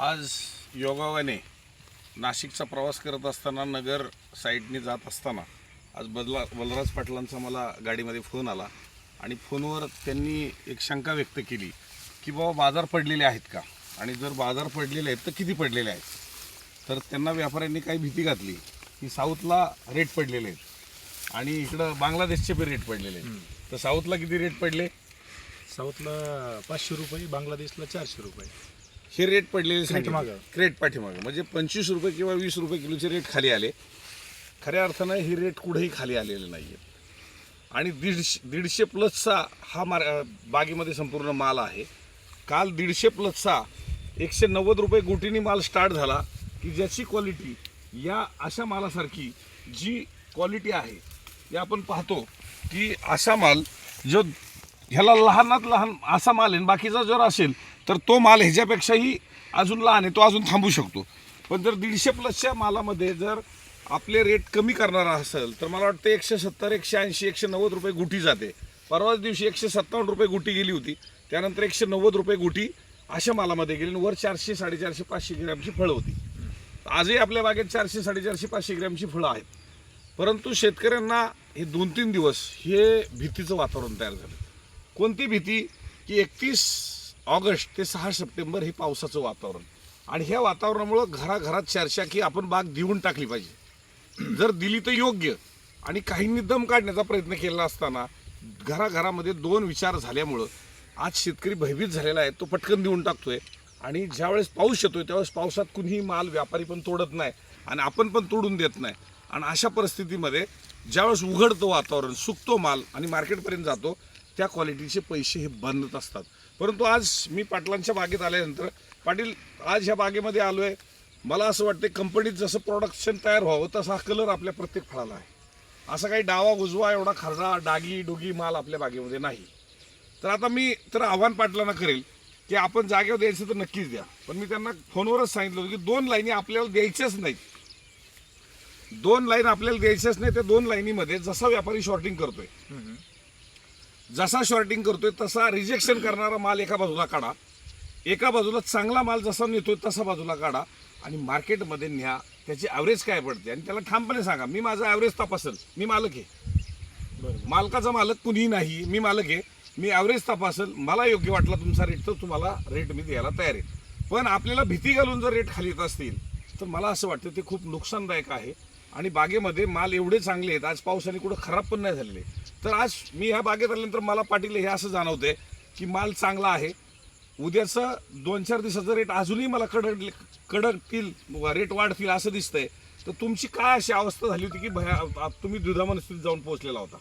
आज योगावाने नाशिकचा प्रवास करत असताना नगर साईडने जात असताना आज बदला बलराज पाटलांचा मला गाडीमध्ये फोन आला आणि फोनवर त्यांनी एक शंका व्यक्त केली की बाबा बाजार पडलेले आहेत का? आणि जर बाजार पडलेले आहेत तर किती पडलेले आहेत? तर त्यांना व्यापाऱ्यांनी काही भीती घातली की साऊथला रेट पडलेले आहेत आणि इकडं बांगलादेशचे पण रेट पडलेले आहेत. तर साऊथला किती रेट पडले? साऊथला पाचशे रुपये बांगलादेशला चारशे रुपये. हे रेट पडलेले सांगितले. पाठीमागं. क्रेट पाठीमागं म्हणजे पंचवीस रुपये किंवा वीस रुपये किलोचे रेट खाली आले खऱ्या अर्थानं ही रेट कुठेही खाली आलेले नाही आहेत आणि दीडशे दीडशे प्लसचा हा मार अं, बागेमध्ये संपूर्ण माल आहे काल दीडशे प्लसचा एकशे नव्वद रुपये गुटीनी माल स्टार्ट झाला की ज्याची क्वालिटी या अशा मालासारखी जी क्वालिटी आहे हे आपण पाहतो की असा माल जो ह्याला लहानात लहान असा माल आहे बाकीचा जर असेल तर तो माल ह्याच्यापेक्षाही अजून लहान आहे तो अजून थांबू शकतो. पण जर दीडशे प्लसच्या मालामध्ये जर आपले रेट कमी करणारा असेल तर मला वाटतं एकशे सत्तर एकशे ऐंशी एकशे नव्वद रुपये गुटी जाते. परवाच दिवशी एकशे सत्तावन्न रुपये गुटी गेली होती त्यानंतर एकशे नव्वद रुपये गुटी अशा मालामध्ये गेली आणि वर चारशे साडेचारशे पाचशे ग्रॅमची फळं होती. आजही आपल्या बागेत चारशे साडेचारशे पाचशे ग्रॅमची फळं आहेत. परंतु शेतकऱ्यांना हे दोन तीन दिवस हे भीतीचं वातावरण तयार झालं. कोणती भीती की एकतीस ऑगस्ट ते सहा सप्टेंबर हे पावसाचं वातावरण. आणि ह्या वातावरणामुळं घराघरात चर्चा की आपण बाग देऊन टाकली पाहिजे. जर दिली तर योग्य. आणि काहींनी दम काढण्याचा प्रयत्न केला असताना घराघरामध्ये दोन विचार झाल्यामुळं आज शेतकरी भयभीत झालेला आहे तो पटकन देऊन टाकतोय. आणि ज्यावेळेस पाऊस येतोय त्यावेळेस पावसात कुणीही माल व्यापारी पण तोडत नाही आणि आपण पण तोडून देत नाही. आणि अशा परिस्थितीमध्ये ज्यावेळेस उघडतो वातावरण सुकतो माल आणि मार्केटपर्यंत जातो त्या क्वालिटीचे पैसे हे बनत असतात. परंतु आज मी पाटलांच्या बागेत आल्यानंतर पाटील आज ह्या बागेमध्ये आलो आहे मला असं वाटते कंपनीत जसं प्रोडक्शन तयार व्हावं तसा हा कलर आपल्या प्रत्येक फळाला आहे. असा काही डावा उजवा एवढा खरडा डागी डुगी माल आपल्या बागेमध्ये नाही. तर आता मी तर आव्हान पाटलांना करेल की आपण जागेवर द्यायचं तर नक्कीच द्या. पण मी त्यांना फोनवरच सांगितलं होतं की दोन लाईनी आपल्याला द्यायच्याच नाहीत. दोन लाईन आपल्याला द्यायच्याच नाही त्या दोन लाईनीमध्ये जसा व्यापारी शॉर्टिंग करतोय. जसा शॉर्टिंग करतोय तसा रिजेक्शन करणारा माल एका बाजूला काढा. एका बाजूला चांगला माल जसा नेतोय तसा बाजूला काढा. आणि मार्केटमध्ये न्या. त्याची ॲव्हरेज काय पडते? आणि त्याला ठामपणे सांगा मी माझं ॲव्हरेज तपासल. मी मालक आहे. बरोबर. मालकाचा मालक कुणीही नाही. मी मालक आहे. मी ॲव्हरेज तपासल. मला योग्य वाटला तुमचा रेट तर तुम्हाला रेट मी द्यायला तयार आहे. पण आपल्याला भीती घालून जर रेट खाली येत असतील तर मला असं वाटतं ते खूप नुकसानदायक आहे. आणि बागेमध्ये माल एवढे चांगले आहेत. आज पावसाने कुठं खराब पण नाही झालेले. तर आज मी ह्या बागेत आल्यानंतर मला पाटील हे असं जाणवते की माल चांगला आहे. उद्याचं दोन चार दिवसाचं रेट अजूनही मला कडक कडकतील रेट वाढतील असं दिसतंय. तर तुमची काय अशी अवस्था झाली होती की भया तुम्ही दुधामन स्थितीत जाऊन पोहोचलेला होता?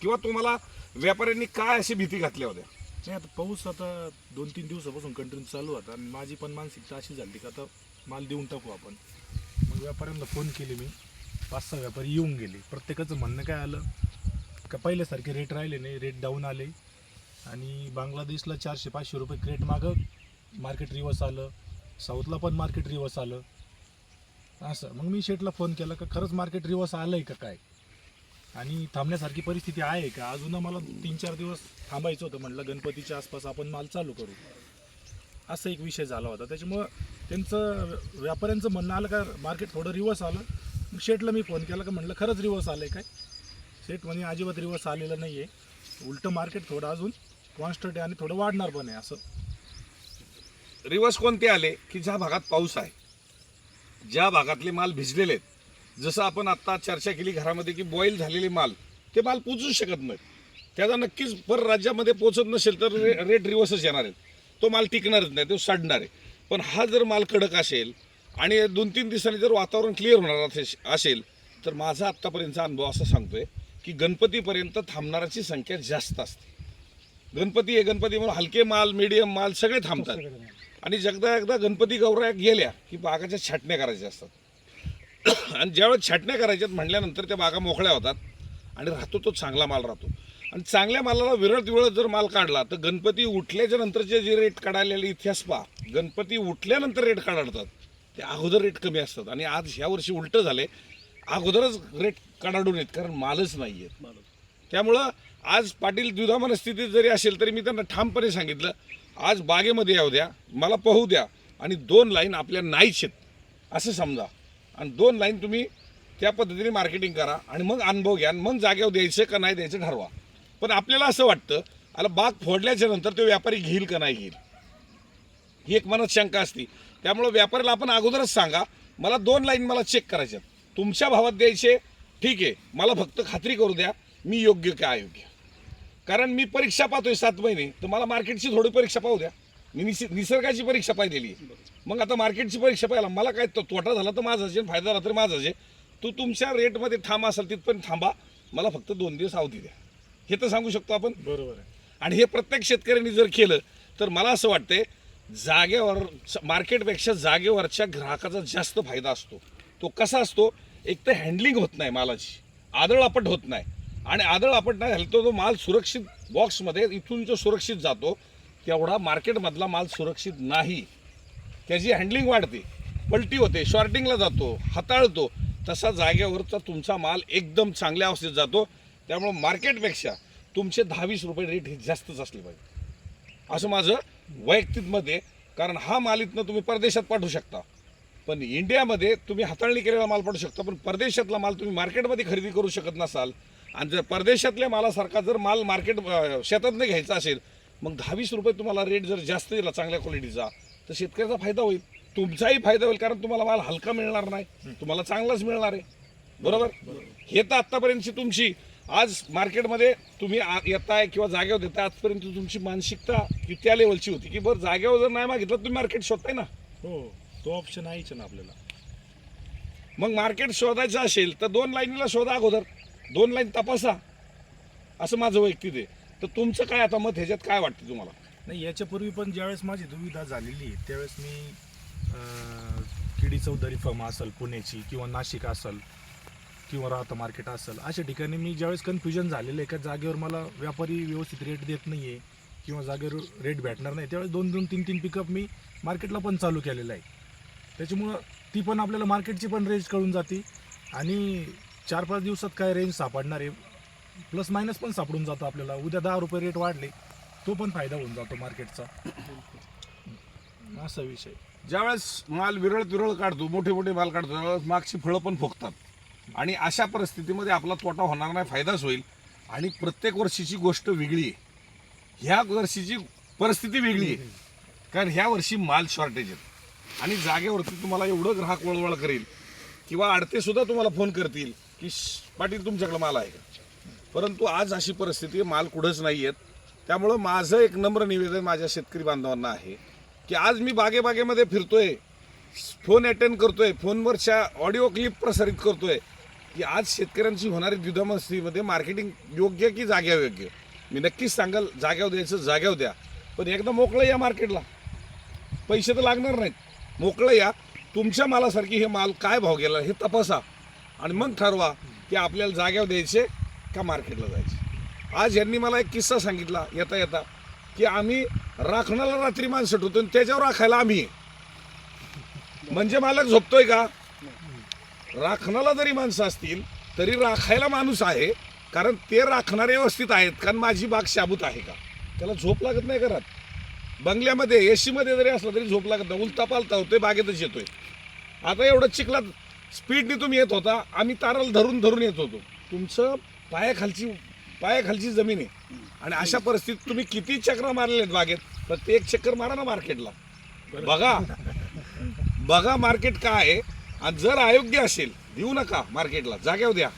किंवा तुम्हाला व्यापाऱ्यांनी काय अशी भीती घातल्या होत्या? नाही आता पाऊस आता दोन तीन दिवसापासून कंटिन्यू चालू होता आणि माझी पण मानसिकता अशी झाली का आता माल देऊन टाकू आपण. मग व्यापाऱ्यांना फोन केले मी. पाच सहा व्यापारी येऊन गेले. प्रत्येकाचं म्हणणं काय आलं? का पहिल्यासारखे रेट राहिले नाही रेट डाऊन आले. आणि बांगलादेशला चारशे पाचशे रुपये क्रेट मागं. मार्केट रिवर्स आलं. साऊथला पण मार्केट रिवर्स आलं. असं. मग मी शेटला फोन केला का खरंच मार्केट रिवर्स आलं आहे का काय? आणि थांबण्यासारखी परिस्थिती आहे का? अजून मला तीन चार दिवस थांबायचं होतं. म्हटलं गणपतीच्या आसपास आपण माल चालू करू. असा एक विषय झाला होता. त्याच्यामुळं त्यांचं व्यापाऱ्यांचं म्हणणं आलं का मार्केट थोडं रिवर्स आलं. मग शेटला मी फोन केला का म्हटलं खरंच रिवर्स आलं आहे काय? शेट म्हणजे अजिबात रिवर्स आलेलं नाही आहे उलटं मार्केट थोडं अजून कॉन्स्टंट आहे आणि थोडं वाढणार पण आहे असं. रिवर्स कोणते आले की ज्या भागात पाऊस आहे? ज्या भागातले माल भिजलेले आहेत. जसं आपण आत्ता चर्चा केली घरामध्ये की बॉईल झालेले माल ते माल पोचू शकत नाहीत. त्याचा नक्कीच पर राज्यामध्ये पोचत नसेल तर रे रेट रिवर्सच येणार आहेत. तो माल टिकणारच नाही तो सडणार आहे. पण हा जर माल कडक असेल आणि दोन तीन दिवसांनी जर वातावरण क्लिअर होणार असे- असेल तर माझा आत्तापर्यंतचा अनुभव असा सांगतोय की गणपतीपर्यंत थांबणाऱ्याची संख्या जास्त असते. गणपती हे गणपती म्हणून हलके माल मीडियम माल सगळे थांबतात. आणि जगदा एकदा गणपती गौऱ्या गेल्या की बागाच्या छाटण्या करायच्या असतात. आणि ज्यावेळेस छाटण्या करायच्यात म्हटल्यानंतर त्या बागा मोकळ्या होतात आणि राहतो तो चांगला माल राहतो. आणि चांगल्या मालाला विरळत विरळत जर माल काढला तर गणपती उठल्याच्या नंतरचे जे रेट काढायलेले इतिहास पहा. गणपती उठल्यानंतर रेट काढतात. ते अगोदर रेट कमी असतात. आणि आज ह्या वर्षी उलटं झाले अगोदरच रेट काढाडून येत कारण मालच नाही आहेत त्यामुळं आज पाटील द्विधा मनस्थितीत जरी असेल तरी मी त्यांना ठामपणे सांगितलं आज बागेमध्ये येऊ द्या मला पाहू द्या आणि दोन लाईन आपल्या नाहीच आहेत असं समजा. आणि दोन लाईन तुम्ही त्या पद्धतीने मार्केटिंग करा आणि मग अनुभव घ्या आणि मग जागेवर द्यायचं का नाही द्यायचं ठरवा. पण आपल्याला असं वाटतं आता बाग फोडल्याच्या नंतर तो व्यापारी घेईल का नाही घेईल? ही एक मनात शंका असते. त्यामुळं व्यापाऱ्याला आपण अगोदरच सांगा मला दोन लाईन मला चेक करायच्यात. तुमच्या भावात द्यायचे ठीक आहे मला फक्त खात्री करू द्या मी योग्य का अयोग्य? कारण मी परीक्षा पाहतोय सात महिने तर मला मार्केटची थोडी परीक्षा पाहू द्या. मी निस निसर्गाची परीक्षा पाहिलेली आहे. मग आता मार्केटची परीक्षा पाहायला मला काय तो- तोटा झाला तर माझाच आहे आणि फायदा झाला तर माझाच आहे तू तुमच्या रेटमध्ये ठाम असाल तिथपर्यंत थांबा मला फक्त दोन दिवस अवधी द्या. हे तर सांगू शकतो आपण. बरोबर आहे. आणि हे प्रत्येक शेतकऱ्यांनी जर केलं तर मला असं वाटतंय जागेवर मार्केटपेक्षा जागेवरच्या ग्राहकाचा जास्त फायदा असतो. तो कसा असतो? एक तर हँडलिंग होत नाही मालाची. आदळआपट होत नाही. आणि आदळआपट नाही झालं तर तो माल सुरक्षित बॉक्समध्ये इथून जो सुरक्षित जातो तेवढा मार्केटमधला माल सुरक्षित नाही. त्याची हँडलिंग वाढते. पलटी होते शॉर्टिंगला जातो हाताळतो. तसा जागेवरचा तुमचा माल एकदम चांगल्या अवस्थेत जातो. त्यामुळं मार्केटपेक्षा तुमचे दहावीस रुपये रेट हे जास्तच असले पाहिजे. असं माझं वैयक्तिक कारण हा माल इथनं तुम्ही परदेशात पाठवू शकता. पण इंडियामध्ये तुम्ही हाताळणी केलेला माल पडू शकता पण परदेशातला माल तुम्ही मार्केटमध्ये खरेदी करू शकत नसाल आणि जर परदेशातल्या मालासारखा जर माल मार्केट शेतातनं घ्यायचा असेल मग दहा वीस रुपये तुम्हाला रेट जर जास्त दिला चांगल्या क्वालिटीचा तर शेतकऱ्याचा फायदा होईल. तुमचाही फायदा होईल कारण तुम्हाला माल हलका मिळणार नाही. तुम्हाला चांगलाच मिळणार आहे. बरोबर? हे तर आत्तापर्यंतची तुमची आज मार्केटमध्ये तुम्ही आ- येताय किंवा जागेवर देताय आजपर्यंत तुमची मानसिकता त्या लेवलची होती की बरं जागेवर जर नाही मागितलं तुम्ही मार्केट शोधताय ना? हो. तो ऑप्शन आहेच ना आपल्याला. मग मार्केट शोधायचं असेल तर दोन लाईनीला शोधा अगोदर. दोन लाईन तपासा. असं माझं वैयक्तिक आहे. तर तुमचं काय आता मत? ह्याच्यात काय वाटतं तुम्हाला? नाही याच्यापूर्वी पण ज्यावेळेस माझी दुविधा झालेली आहे त्यावेळेस मी अं, किडी चौधरी फर्म असेल पुण्याची किंवा नाशिक असेल किंवा राहता मार्केट असेल अशा ठिकाणी मी ज्यावेळेस कन्फ्युजन झालेलं आहे का जागेवर मला व्यापारी व्यवस्थित रेट देत नाही आहे किंवा जागेवर रेट भेटणार नाही त्यावेळेस दोन दोन तीन तीन पिकअप मी मार्केटला पण चालू केलेलं आहे. त्याच्यामुळं ती पण आपल्याला मार्केटची पण रेंज कळून जाते. आणि चार पाच दिवसात काय रेंज सापडणार आहे प्लस मायनस पण सापडून जातो आपल्याला. उद्या दहा रुपये रेट वाढले तो पण फायदा होऊन जातो मार्केटचा. असा विषय. ज्यावेळेस माल विरळ विरळ काढतो मोठे मोठे माल काढतो त्यावेळेस मागची फळं पण फुगतात. आणि अशा परिस्थितीमध्ये आपला तोटा होणार नाही फायदाच होईल. आणि प्रत्येक वर्षीची गोष्ट वेगळी आहे. ह्या वर्षीची परिस्थिती वेगळी आहे. कारण ह्या वर्षी माल शॉर्टेज आहे. आणि जागेवरती तुम्हाला एवढं ग्राहक वळवळ करेल किंवा आडते सुद्धा तुम्हाला फोन करतील की पाटील तुमच्याकडे माल आहे का? परंतु आज अशी परिस्थिती माल कुठंच नाही आहेत त्यामुळं माझं एक नम्र निवेदन माझ्या शेतकरी बांधवांना आहे की आज मी बागेबागेमध्ये फिरतोय फोन अटेंड करतोय फोनवरच्या ऑडिओ क्लिप प्रसारित करतोय की आज शेतकऱ्यांची होणारी द्विधामस्तीमध्ये मार्केटिंग योग्य की जाग्यायोग्य मी नक्कीच सांगाल जाग्यावर द्यायचं जाग्यावर द्या. पण एकदा मोकळं या मार्केटला पैसे तर लागणार नाहीत. मोकळं या. तुमच्या मालासारखी हे माल काय भाव गेला हे तपासा. आणि मग ठरवा की आपल्याला जाग्यावर द्यायचे का मार्केटला जायचे. आज यांनी मला एक किस्सा सांगितला येता येता की आम्ही राखणाला रात्री माणसं ठेवतो आणि त्याच्यावर राखायला आम्ही. म्हणजे मालक झोपतोय का? राखणाला जरी माणसं असतील तरी राखायला माणूस आहे कारण ते राखणारे व्यवस्थित आहेत कारण माझी बाग शाबूत आहे का? त्याला झोप लागत नाही घरात. बंगल्यामध्ये ए सीमध्ये जरी असला तरी झोप लागत नाही. उलता पालता होतोय बागेतच येतोय. आता एवढं चिखलात स्पीडने तुम्ही येत होता आम्ही ताराला धरून धरून येत होतो. तुमचं पायाखालची पायाखालची जमीन आहे. आणि अशा परिस्थितीत तुम्ही किती चक्र मारले आहेत बागेत? प्रत्येक चक्कर मारा ना मार्केटला. बघा बघा मार्केट काय आहे. आणि जर अयोग्य असेल देऊ नका मार्केटला. जाग्यावर द्या.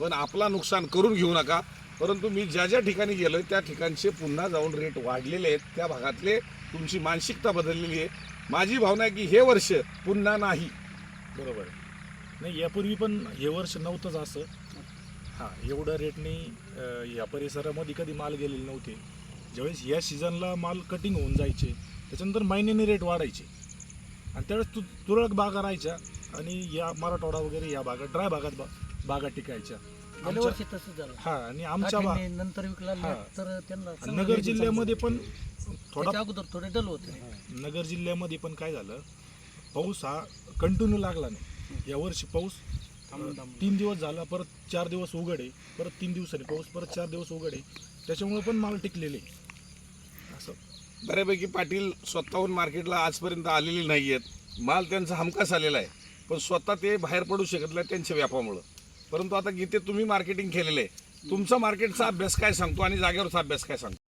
पण आपला नुकसान करून घेऊ नका. परंतु मी ज्या ज्या ठिकाणी गेलो त्या ठिकाणचे पुन्हा जाऊन रेट वाढलेले आहेत. त्या भागातले तुमची मानसिकता बदललेली आहे. माझी भावना आहे की हे वर्ष पुन्हा नाही. बरोबर आहे. नाही यापूर्वी पण हे वर्ष नव्हतंच असं. हां एवढ्या रेटने अं, या परिसरामध्ये कधी माल गेलेले नव्हते. ज्यावेळेस या सीझनला माल कटिंग होऊन जायचे त्याच्यानंतर महिन्याने रेट वाढायचे. आणि त्यावेळेस तु तुरळक बागा राहायच्या आणि या मराठवाडा वगैरे या भागात ड्राय भागात बा बागा टिकायच्या. गेल्या आमच्या वर्षी तसंच झालं. हा आणि आमच्या बा नंतर विकला हा. तर त्यांना चांगलं नगर जिल्ह्यामध्ये पण चालू. थोडा त्याच्या अगोदर थोडे डल होते. नगर जिल्ह्यामध्ये पण काय झालं पाऊस हा कंटिन्यू लागला नाही. यावर्षी पाऊस थांबून अं, थांबून. तीन दिवस झाला परत चार दिवस उघड आहे परत तीन दिवसांनी पाऊस परत चार दिवस उघड. आहे त्याच्यामुळे पण माल टिकलेले. आहे. असं. बऱ्यापैकी पाटील स्वतःहून मार्केटला आजपर्यंत आलेले नाही आहेत माल त्यांचा हमखास आलेला आहे. पण स्वतः ते बाहेर पडू शकत नाही त्यांच्या व्यापामुळं. परंतु आता गीते तुम्ही मार्केटिंग केलेलं आहे. तुमचा मार्केटचा अभ्यास काय सांगतो आणि जागेवरचा अभ्यास काय सांगतो?